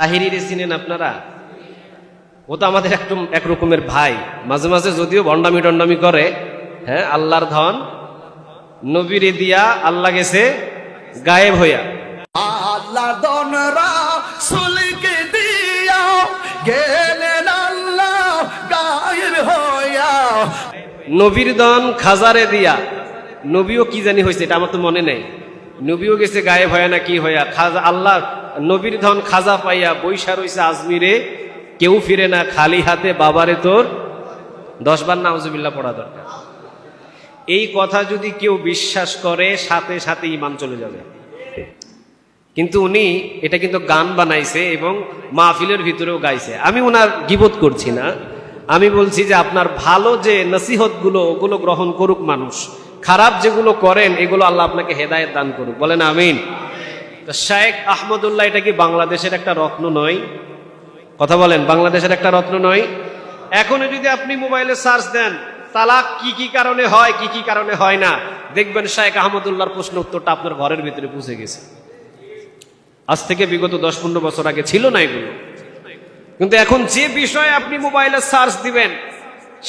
তাহিরিরে চিনেন আপনারা? ও তো আমাদের একটু এক রকমের ভাই। মাঝে মাঝে যদিও ভণ্ডামি টন্ডামি করে হ্যাঁ আল্লাহর ধন নবীরে দিয়া আল্লাহ গেছে গায়েব হইয়া। আল্লাহ দনরা সুলকে দিয়া গেলেন আল্লাহ গায়ের হইয়া। নবীর দন খাজারে দিয়া। নবীও কি জানি হয়েছে এটা আমার তো মনে নেই। নবীও গেছে গায়েব হয়া না কি হইয়া? খাজা আল্লাহ নবীর ধন খাজা পাইয়া বৈশা রইছে আজমিরে, কেউ ফিরে না, খালি হাতে, বাবারে তোর দশবার নাউজুবিল্লাহ পড়া দরকার। এই কথা যদি কেউ বিশ্বাস করে, সাথে সাথে ইমান চলে যাবে। কিন্তু উনি এটা কিন্তু গান বানাইছে এবং মাহফিলের ভিতরেও গাইছে। আমি ওনার গিবোধ করছি না। আমি বলছি যে আপনার ভালো যে নসিহতগুলো ওগুলো গ্রহণ করুক মানুষ। খারাপ যেগুলো করেন, এগুলো আল্লাহ আপনাকে হেদায়েত দান করুক। বলেন আমিন। তো শায়েখ আহমদুল্লাহ, এটা কি বাংলাদেশের একটা রত্ন নয়? কথা বলেন, বাংলাদেশের একটা রত্ন নয়? এখনও যদি আপনি মোবাইলে সার্চ দেন, তালাক কি কি কারণে হয়, কি কি কারণে হয় না, দেখবেন শায়েখ আহমদুল্লাহর প্রশ্ন উত্তরটা আপনার ঘরের ভিতরে পৌঁছে গেছে। আজ থেকে বিগত দশ পনেরো বছর আগে ছিল না এগুলো। কিন্তু এখন যে বিষয়ে আপনি মোবাইলে সার্চ দিবেন,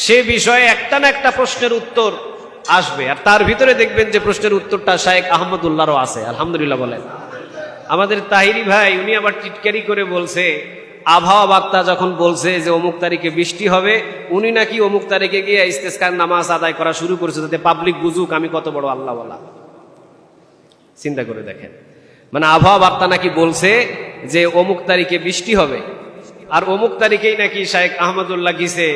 সে বিষয়ে একটা না একটা প্রশ্নের উত্তর আসবে। আর তার ভিতরে দেখবেন যে প্রশ্নের উত্তরটা শায়েখ আহমদুল্লাহরও আছে। আলহামদুলিল্লাহ বলেন। আমাদের তাহিরি ভাই, উনি আবার টিটকারি করে বলছে, আবহাওয়া বার্তা যখন বলছে যে অমুক তারিখে বৃষ্টি হবে, উনি নাকি অমুক তারিখে গিয়ে ইস্তেস্কার নামাজ আদায় করা শুরু করেছে যাতে পাবলিক বুঝুক আমি কত বড় আল্লাহ বলা চিন্তা করে দেখেন। মানে আবহাওয়া বার্তা নাকি বলছে যে অমুক তারিখে বৃষ্টি হবে, আর অমুক তারিখেই নাকি শাহেখ আহমদুল্লাহ গিয়েছে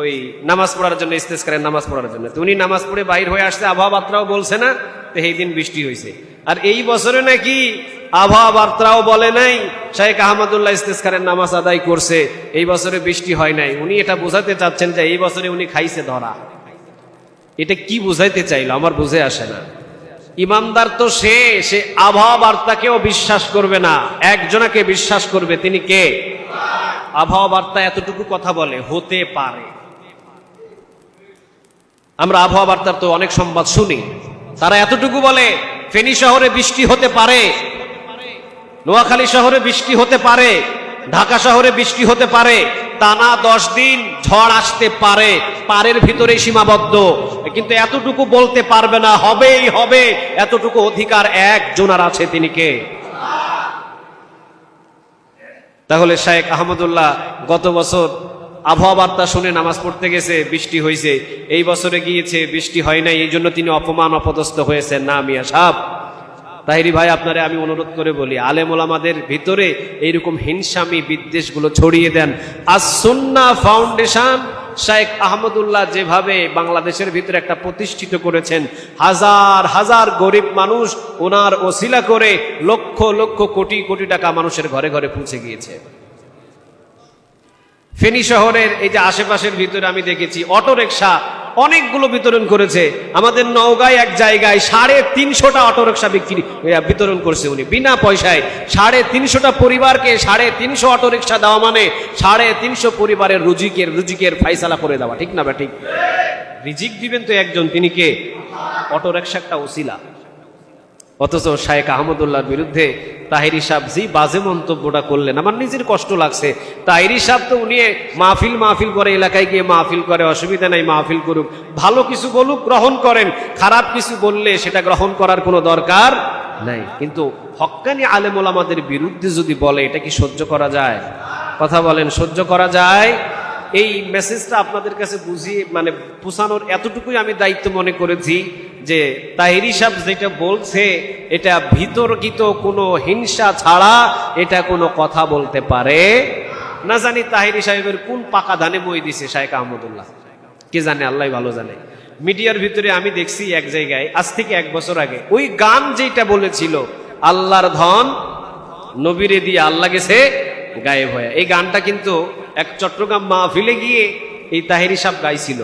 ওই নামাজ পড়ার জন্য, ইস্তেস্কারের নামাজ পড়ার জন্য। তো উনি নামাজ পড়ে বাইর হয়ে আসছে, আবহাওয়া বার্তাও বলছে না, তো এই দিন বৃষ্টি হয়েছে আর এই বছরে নাকি আবহাওয়া বার্তাও বলে নাই শাহেখ আহমদুল্লাহ ইস্তেস্কারের নামাজ আদায় করছে, এই বছরে বৃষ্টি হয় নাই। উনি এটা বোঝাতে চাচ্ছেন যে এই বছরে উনি খাইছে ধরা। এটা কি বুঝাইতে চাইলো? আমার বুঝে আসে না। ইমানদার তো সে সে আবহাওয়া বার্তাকেও বিশ্বাস করবে না। একজনাকে বিশ্বাস করবে, তিনি কে? আবহাওয়া বার্তা এতটুকু কথা বলে, হতে পারে। আমরা আবহাওয়া বার্তার তো অনেক সংবাদ শুনি। তারা এতটুকু বলে ফেনী শহরে বৃষ্টি হতে পারে। নোয়াখালী শহরে বৃষ্টি হতে পারে। ঢাকা শহরে বৃষ্টি হতে পারে। টানা দশ দিন ঝড় আসতে পারে। পারের ভিতরে সীমাবদ্ধ। কিন্তু এতটুকু বলতে পারবে না। হবেই হবে। এতটুকু অধিকার এক জোনার আছে তিনি কে? তাহলে শায়েখ আহমদুল্লাহ গত বছর আবহাওয়া বার্তা শুনে নামাজ পড়তে গেছে, বৃষ্টি হয়েছে এই বছরে গিয়েছে, বৃষ্টি হয় নাই, এই জন্য তিনি অপমান, অপদস্থ হয়েছেন। না, মিয়া সাহ তাহিরি ভাই, আপনারে আমি অনুরোধ করে বলি, আলেম ওলামাদের ভিতরে এইরকম হিংসামি বিদ্বেষগুলো ছড়িয়ে দেন। আর সুন্না ফাউন্ডেশন শাইখ আহমদুল্লাহ যেভাবে বাংলাদেশের ভিতরে একটা প্রতিষ্ঠিত করেছেন, হাজার হাজার গরিব মানুষ ওনার ওসিলা করে লক্ষ লক্ষ কোটি কোটি টাকা মানুষের ঘরে ঘরে পৌঁছে গিয়েছে। ফেনী শহরের এই যে আশেপাশের ভিতরে আমি দেখেছি অটো রিক্সা অনেকগুলো বিতরণ করেছে। আমাদের নওগাঁয় এক জায়গায় সাড়ে তিনশোটা অটো রিক্সা বিক্রি বিতরণ করছে উনি। বিনা পয়সায় সাড়ে তিনশোটা পরিবারকে সাড়ে তিনশো অটো রিক্সা দেওয়া মানে সাড়ে তিনশো পরিবারের রুজিকের রুজিকের ফাইসালা করে দেওয়া। ঠিক না বা, ঠিক? রিজিক দিবেন তো একজন, তিনি কে? অটো রিক্সা একটা ওসিলা। অথচ শায়েখ আহমদুল্লাহর বিরুদ্ধে তাহিরি সাহ জি বাজে মন্তব্যটা করলেন। আমার নিজের কষ্ট লাগছে। তাহিরি সাহ তো উনি মাহফিল মাহফিল করে এলাকায় গিয়ে মাহফিল করে, অসুবিধা নাই, মাহফিল করুক। ভালো কিছু বলুক, গ্রহণ করেন। খারাপ কিছু বললে সেটা গ্রহণ করার কোনো দরকার নাই। কিন্তু হক্কানি আলেমুল আমাদের বিরুদ্ধে যদি বলে, এটা কি সহ্য করা যায়? কথা বলেন, সহ্য করা যায়? এই মেসেজটা আপনাদের কাছে বুঝিয়ে মানে পুষানোর এতটুকুই আমি দায়িত্ব মনে করেছি। যে তাহিরি সাহেব যেটা বলছে, এটা ভিতর্কিত কোনো হিংসা ছাড়া এটা কোনো কথা বলতে পারে। না জানি তাহিরি সাহেবের কোন পাকা ধানে বই দিছে শাহেখ আহমদুল্লাহ। কে জানে, আল্লাহ ভালো জানে। মিডিয়ার ভিতরে আমি দেখছি এক জায়গায়, আজ থেকে এক বছর আগে, ওই গান যেটা বলেছিল, আল্লাহর ধন নবীরে দিয়ে আল্লাহ গেছে গায়েব হয়ে। এই গানটা কিন্তু এক চট্টগ্রাম মাহফিলে গিয়ে এই তাহেরি সাহেব গাইছিল।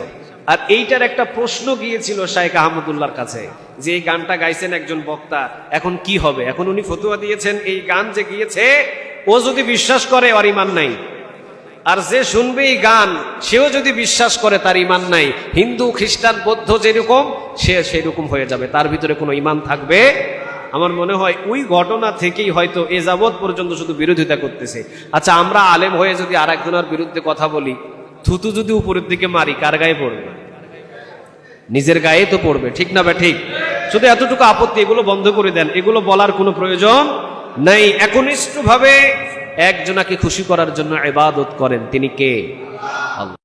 আর এইটার একটা প্রশ্ন গিয়েছিল শাহেখ আহমদুল্লাহর কাছে, যে এই গানটা গাইছেন একজন বক্তা, এখন কি হবে? এখন উনি ফতুয়া দিয়েছেন, এই গান যে গিয়েছে, ও যদি বিশ্বাস করে আর ইমান নাই। আর যে শুনবে এই গান, সেও যদি বিশ্বাস করে তার ইমান নাই। হিন্দু, খ্রিস্টান, বৌদ্ধ যেরকম, সে সেরকম হয়ে যাবে, তার ভিতরে কোনো ইমান থাকবে? আমার মনে হয় ওই ঘটনা থেকেই হয়তো এ যাবৎ পর্যন্ত শুধু বিরোধিতা করতেছে। আচ্ছা আমরা আলেম হয়ে যদি আর একজনের বিরুদ্ধে কথা বলি, থুতু যদি উপরের দিকে মারি, কার গায়ে পড়বে? নিজের গায়ে তো পড়বে, ঠিক না বা ঠিক? শুধু এতটুকু আপত্তি, এগুলো বন্ধ করে দেন, এগুলো বলার কোনো প্রয়োজন নেই। একনিষ্ঠ ভাবে একজনাকে খুশি করার জন্য ইবাদত করেন, তিনি কে?